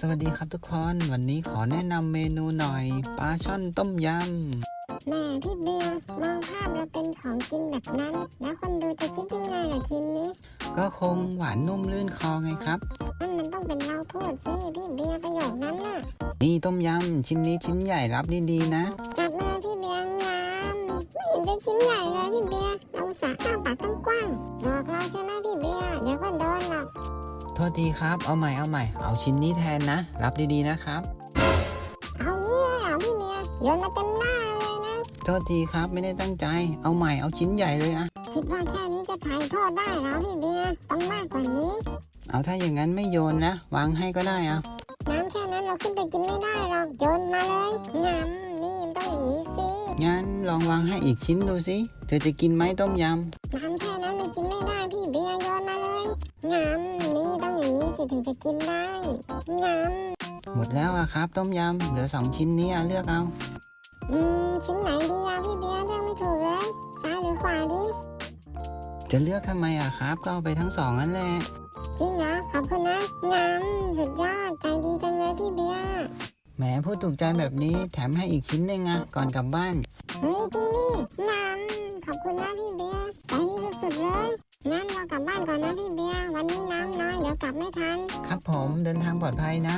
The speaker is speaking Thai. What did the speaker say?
สวัสดีครับทุกคน วันนี้ขอแนะนำเมนูหน่อยปลาช่อนต้มยแม่พี่เบียร์มองภาพเราเป็นของกินแบบนั้น แล้วคนดูจะคิดยังไงล่ะทีนี้ำก็คงหวานนุ่มลื่นคอไงครับ นั่นมันต้องเป็นเราพูดสิพี่เบียร์ประโยคนั้นน่ะ นี่ต้มยำชิ้นนี้ชิ้นใหญ่รับดีๆนะ จัดมาเลยพี่เบียร์งามไม่เห็นจะชิ้นใหญ่เลยพี่เบียร์เราอุตสาห์อ้าปากตั้งกว้างบอกเราใช่ไหมพี่เบียร์เดี๋ยวก็โดนหรอก โทษทีครับ เอาใหม่เอาใหม่ เอาชิ้นนี้แทนนะ รับดีๆนะครับ เอางี้เลยเหรอพี่เบียร์โยนมาเต็มหน้าเลยนะ โทษทีครับไม่ได้ตั้งใจ เอาใหม่เอาชิ้นใหญ่เลยอะคิดว่าแค่นี้จะถ่ายโทษได้เหรอพี่เบียร์ต้องมากกว่านี้ เอาถ้าอย่างนั้นไม่โยนนะ วางให้ก็ได้อะน้ำแค่นั้นเราขึ้นไปกินไม่ได้หรอกโยนมาเลยงามนี่มันต้องอย่างนี้สิงั้นลองวางให้อีกชิ้นดูสิเธอจะกินไหมต้มยน้ำแค่นั้นมันกินไม่ได้พี่เบียร์โยนมาเลยงา ถึงจะกินได้งามำหมดแล้วอะครับ ต้มยำเหลือสองชิ้นนี้อะเลือกเอา อืม ชิ้นไหนดีอะพี่เบียร์เลือกไม่ถูกเลย ซ้ายหรือขวาดี จะเลือกทำไมอะครับ ก็เอาไปทั้งสองนั่นแหละจริงเหรอขอบคุณนะงามสุดยอดใจดีจังเลยพี่เบียร์แหมพูดถูกใจแบบนี้แถมให้อีกชิ้นหนึงอะก่อนกลับบ้านเฮ้ยจริงนี่งา งั้นเรากลับบ้านก่อนนะพี่เบียร์วันนี้น้ำน้อยเดี๋ยวกลับไม่ทัน ครับผมเดินทางปลอดภัยนะ